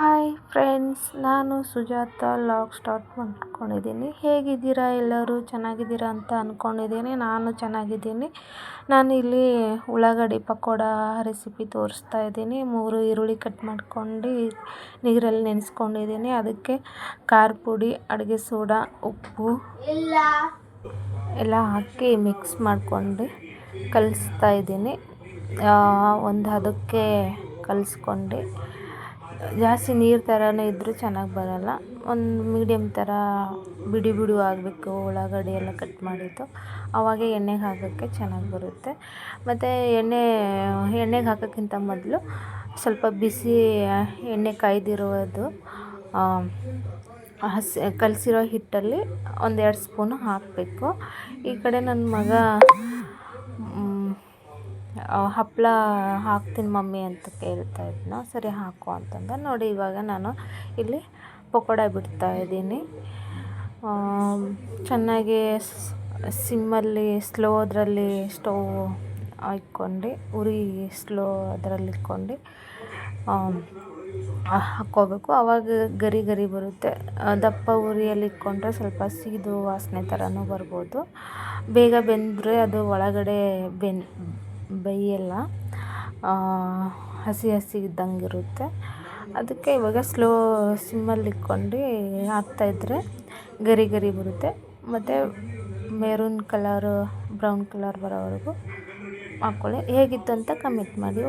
Hi friends ನಾನು Sujata log start ಮಾಡ್ಕೊಂಡಿದ್ದೀನಿ. ಹೇಗಿದ್ದೀರಾ ಎಲ್ಲರೂ? ಚೆನ್ನಾಗಿದ್ದೀರಾ ಅಂತ ಅಂದ್ಕೊಂಡಿದ್ದೀನಿ ನಾನು ಚೆನ್ನಾಗಿದ್ದೀನಿ. ನಾನು ಇಲ್ಲಿ ಉಳ್ಳಾಗಡ್ಡಿ ಪಕೋಡ ರೆಸಿಪಿ ತೋರಿಸ್ತಾ ಇದ್ದೀನಿ. ಮೂರು ಈರುಳ್ಳಿ ಕಟ್ ಮಾಡ್ಕೊಂಡು ನೀರಲ್ಲಿ ನೆನೆಸ್ಕೊಂಡಿದ್ದೀನಿ. ಅದಕ್ಕೆ ಖಾರ ಪುಡಿ ಅಡುಗೆ ಸೋಡಾ ಉಪ್ಪು ಎಲ್ಲ ಹಾಕಿ ಮಿಕ್ಸ್ ಮಾಡ್ಕೊಂಡು ಕಲಿಸ್ತಾ ಇದ್ದೀನಿ. ಒಂದು ಅದಕ್ಕೆ ಕಲಿಸ್ಕೊಂಡು ಜಾಸ್ತಿ ನೀರು ಥರನೇ ಇದ್ದರೂ ಚೆನ್ನಾಗಿ ಬರೋಲ್ಲ. ಒಂದು ಮೀಡಿಯಮ್ ಥರ ಬಿಡಿ ಬಿಡಿ ಆಗಬೇಕು ಉಳ್ಳಾಗಡ್ಡಿ ಎಲ್ಲ ಕಟ್ ಮಾಡಿದ್ದು. ಆವಾಗ ಎಣ್ಣೆಗೆ ಹಾಕೋಕ್ಕೆ ಚೆನ್ನಾಗಿ ಬರುತ್ತೆ. ಮತ್ತು ಎಣ್ಣೆ, ಎಣ್ಣೆಗೆ ಹಾಕೋಕ್ಕಿಂತ ಮೊದಲು ಸ್ವಲ್ಪ ಬಿಸಿ ಎಣ್ಣೆ ಕಾಯ್ದಿರೋದು ಹಸಿ, ಕಲಸಿರೋ ಹಿಟ್ಟಲ್ಲಿ ಒಂದೆರಡು ಸ್ಪೂನು ಹಾಕಬೇಕು. ಈ ಕಡೆ ನನ್ನ ಮಗ ಹಪ್ಪಳ ಹಾಕ್ತೀನಿ ಮಮ್ಮಿ ಅಂತ ಕೇಳ್ತಾ ಇದ್ನ, ಸರಿ ಹಾಕು ಅಂತಂದ. ನೋಡಿ, ಇವಾಗ ನಾನು ಇಲ್ಲಿ ಪಕೋಡ ಬಿಡ್ತಾ ಇದ್ದೀನಿ. ಚೆನ್ನಾಗಿ ಸಿಮ್ಮಲ್ಲಿ ಸ್ಲೋ ಅದರಲ್ಲಿ ಸ್ಟವ್ ಇಟ್ಕೊಂಡು ಉರಿ ಸ್ಲೋ ಅದರಲ್ಲಿ ಇಟ್ಕೊಂಡು ಹಾಕ್ಕೋಬೇಕು. ಆವಾಗ ಗರಿ ಗರಿ ಬರುತ್ತೆ. ದಪ್ಪ ಉರಿಯಲ್ಲಿ ಇಟ್ಕೊಂಡ್ರೆ ಸ್ವಲ್ಪ ಸೀದು ವಾಸನೆ ಥರನೂ ಬರ್ಬೋದು. ಬೇಗ ಬೆಂದರೆ ಅದು ಒಳಗಡೆ ಬೆನ್ ಬೇಯಲ್ಲ. ಹಸಿ ಹಸಿ ಇದ್ದಂಗೆ ಇರುತ್ತೆ ಅದಕ್ಕೆ ಇವಾಗ ಸ್ಲೋ ಸಿಮ್ಮಲ್ಲಿ ಇಟ್ಕೊಂಡು ಹಾಕ್ತಾಯಿದ್ರೆ ಗರಿ ಗರಿ ಬರುತ್ತೆ. ಮತ್ತು ಮೆರೂನ್ ಕಲರು ಬ್ರೌನ್ ಕಲರ್ ಬರೋವರೆಗೂ ಹಾಕ್ಕೊಳ್ಳಿ ಹೇಗಿತ್ತು ಅಂತ ಕಮೆಂಟ್ ಮಾಡಿ